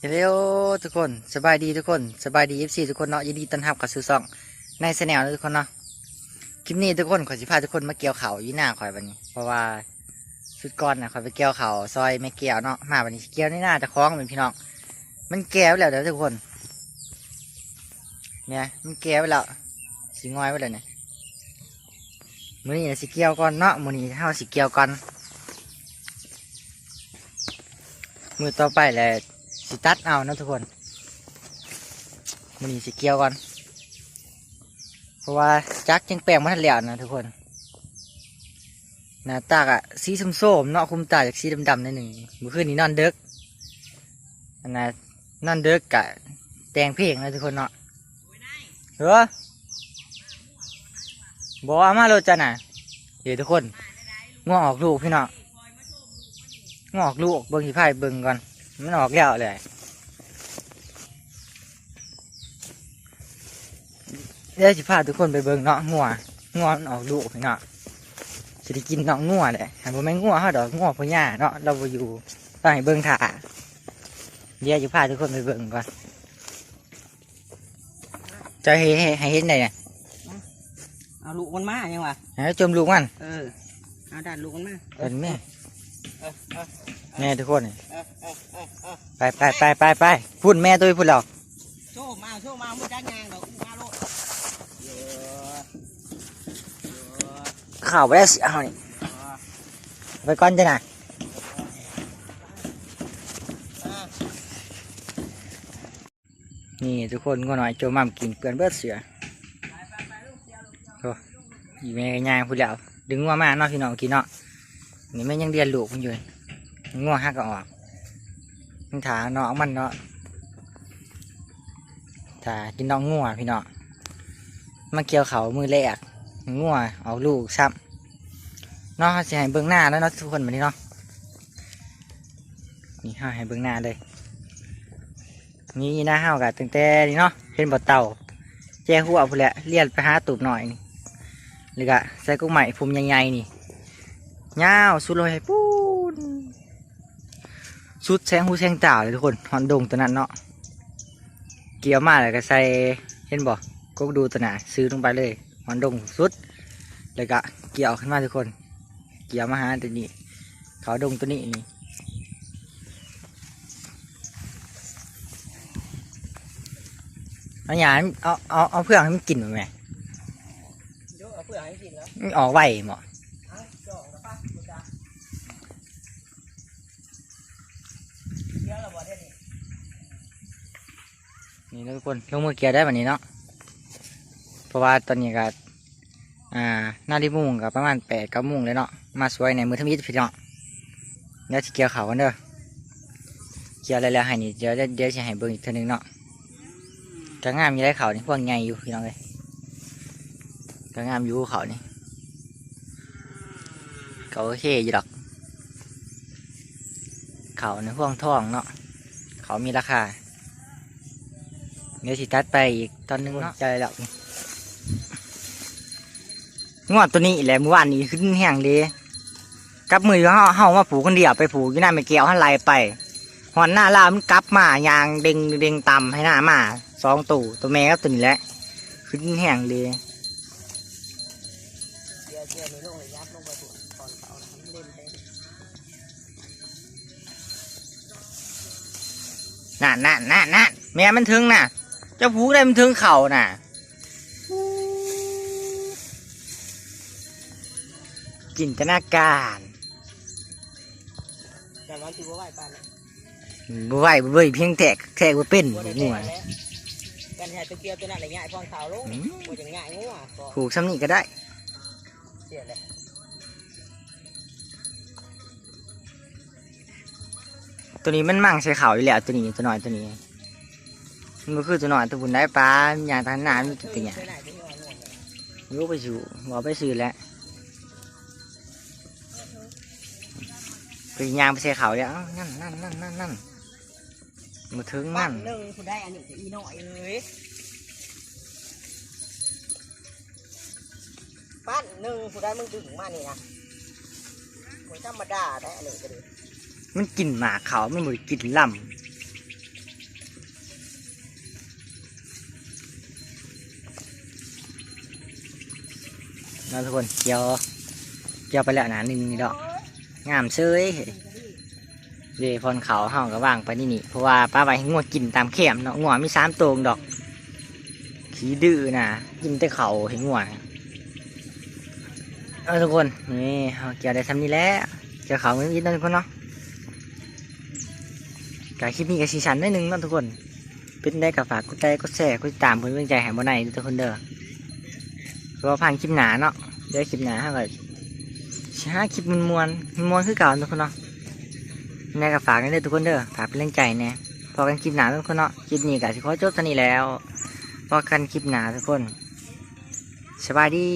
เฮลโลทุกคนสบายดีทุกคนสบายดีเอฟซีทุกคนเนาะยินดีต้อนรับกับสู่ซองในแนลทุกคนเนาะคลิปนี้ทุกคนขอสิพาทุกคนมาเกี่ยวเขายี่หน้าข่อยวันนี้ เพราะว่าชุดก่อนนะข่อยไปเกี่ยวเขาซอยไม่เกี่ยวเนาะมาวันนี้เกี่ยวในหน้าจะคล้องเป็นพี่น้องมันแก้วแล้วเดี๋ยวทุกคน เนี่ยมันแก้วแล้วสิงอยไว้เลยเนี่ยมือนี้น่ะสิเกี่ยวก่อนเนาะมือนี้เฮาสิเกี่ยวก่อนมือต่อไปแหละ สิตัดเอานะทุกคนมันนี้สิเกี่ยวก่อน เพราะว่าจักยังแปลงมาทันแล้วนะทุกคนหน้าตากอะสีส้มๆเนาะคุมตาจากสีดำๆนิดหนึ่งเมื่อคืนนี้นอนเด็กอันนั้นนอนเด็กกะแตงเพลงนะทุกคนเนาะเหรอบอกว่ามาโลจ้ะน่ะเดี๋ยวทุกคนงอกออกลูกพี่เนาะงอกลูกเบิ่งที่ไพ่เบิ่งก่อน มันออกแล้วเลยเดี๋ยวสิพาทุกคนไปเบิ่งเนาะงัวงัวมันออกลูกพี่เนาะสิได้กินเนาะงัวเลยหากว่าแม่นงัวเฮาดอกงัวพ่อหญ้าเนาะเราบ่อยู่ต้องให้เบิ่งถ่าเดี๋ยวจะพาทุกคนไปเบิ่งก่อนจะให้ให้ให้เห็นได้เนี่ยเอาลูกมันมายังวะให้จมลูกมันเออเอาดันลูกมันมาเป็นแม่เออเออแม่ทุกคนนี่เออเออเออเออ ไปไปไปไปไปพูดแม่ตัวพูดเราโซ่มาโซ่มามุจักยางดอกมาโลดเยอะเยอะข่าวไปแล้วสิเอานี่ไปก่อนจ้ะนะอ่านี่ทุกคนก็หน่อยโจมัมกินเปลือนเบิดเสือโอ้ยแม่ก็ย่างพูดแล้วดึงงัวมาเนาะพี่น้องกินเนาะนี่แม่ยังเรียนลูกมันอยู่งัวหักก็ออกมัน ถาเนาะมันเนาะถ้ากินน้องงัวพี่เน้องมาเกี่ยวเขามือแรกงัวเอาลูกซ้ำเนาะสิให้เบิ่งหน้าแล้วเนาะทุกคนมานี่เนาะนี่เฮาให้เบิ่งหน้าเลยนี่หน้าเฮากับตั้งแต่นี่เนาะเห็นบ่เต่าแจ้หัวพุ่นแหละเลียนไปหาตูบหน่อยนี่หรือก็ใส่กุ้งใหม่ภูมิใหญ่ๆนี่ยาวสุดเลยให้ นสุดแสงหูแสงตาเลยทุกคนฮอนดงตัวนั้นเนาะเกี่ยวมาแล้วก็ใส่เห็นบ่ก็ดูตัวหนาซื้อลงไปเลยฮอนดงสุดแล้วก็เกี่ยวขึ้นมาทุกคน เกี่ยวมาหาตัวนี้ เขาดงตัวนี้นี่เอาหยาเอาเอาเอาเพื่อนให้มันกินมาไหมเดี๋ยวเอาเพื่อให้กินแล้วมันออกไหวหมอ เอาจ่องกับป้ามุจักเดี๋ยวเราบอกได้ นี่นะทุกคนลงมือเกียร์ได้แบบนี้เนาะเพราะว่าตอนนี้ก็อ่าหน้าที่มุ่งกับประมาณแปดเก้ามุ่งเลยเนาะมาสวยในมือทมิตพี่เนาะเดี๋ยวจะเกี่ยวเขากันเด้อเกี่ยวอะไรแล้วให้นี่เดี๋ยวเดี๋ยวจะให้เบิ่งอีกทีนึงเนาะก็งามอยู่ได้เขานี่พวกใหญ่อยู่พี่น้องเลยก็งามอยู่เขานี่เขาโอเคอยู่ดอกเขาในห่วงทองเนาะ เขามีราคาเดี๋ยวสิตัดไปอีกตอนหนึงเนาะใจแล้วงวดตัวนี้แหละเมื่อวานนี้ขึ้นแห้งเลยกับมือเฮาเฮามาผูกคนเดียวไปผูกอยู่หน้าไม่เกี่ยวหันไหลไปหอนหน้าลามันกลับมายางเด้งเด้งต่ำให้หน้ามาสองตู่ตัวแม่ก็ตัวนี้แหละขึ้นแห้งเลยเดี๋ นี่ลงเลยยับลงไปถูกตอนเสาร์นะมันเล่นไปน่ะน่ะน่ะน่ะแม่มันถึงน่ะ เจ้าผูกได้มันถึงเข่าน่ะจินตนาการแต่วันที่ว่าไหวปานนะบ่ไหวบ่เว้ยเพียงแทกแทกว่าเป็นบ่ได้งัวแน่กันใช้ตะเกียบตัวนั้นอะไรเงี้ยไอ้ฟองเสาลงอืมบ่จะง่ายงัวก็ผูกซ้ำนี่ก็ได้เสียเลย ตัวนี้มันมั่งใส่เขาอยู่แล้วตัวนี้ตัวน้อยตัวนี้ มันก็คือตัวน้อยตัวบุญได้ปลาอย่างทานนานมันตัวใหญ่ไปไหนไปที่ว่าง่วงเลยรู้ไปสู่บอกไปซื้อแล้วไปยางไปใส่เขาแล้วนั่นนั่นนั่นนั่นนั่นมาถึงปั้นั่นนหนึ่งคุณได้อันนี้จะอีหน่อยเลยปั้นหนึ่งคุณได้มึงดึงมานี่นะไม่ธรรมดาได้อันนี้ก็ดี มันกินหมาเขาไม่เหมือนกินลำนะทุกคนเกี่ยวเกี่ยวไปแล้วนะหนึ่งดอกงามเซยเดี๋ยวพรเขาห้องก็ว่างไปนี่นี่เพราะว่าป้าไว้งัวกินตามเข็มเนาะงัวมีสามตัวดอก ขี้ดื้อนะกินแต่เขาเห็นงัวเอาทุกคนนี่เกี่ยวได้ทำนี้แล้วเกี่ยวเขาไม่ยินนะทุกคนเนาะ การคลิปนี้กับสีสันได้หนึ่งนะทุกคน เป็นได้กับฝากกดไลค์กดแชร์กดติดตามเพื่อนเพื่อนใจแห่งบ่ในทุกคนเด้อเพราะว่าผ่านคลิปหนาเนาะเดี๋ยวคลิปหนาเฮาก็สิหาคลิปมวนมวนมวนคือเก่าทุกคนเนาะแม่กับฝากกันเด้อทุกคนเด้อฝากเป็นแรงใจแน่พอกันคลิปหนาทุกคนเนาะคลิปนี้ก็สิขอจบเท่านี้แล้วพอกันคลิปหนาทุกคนสบายดี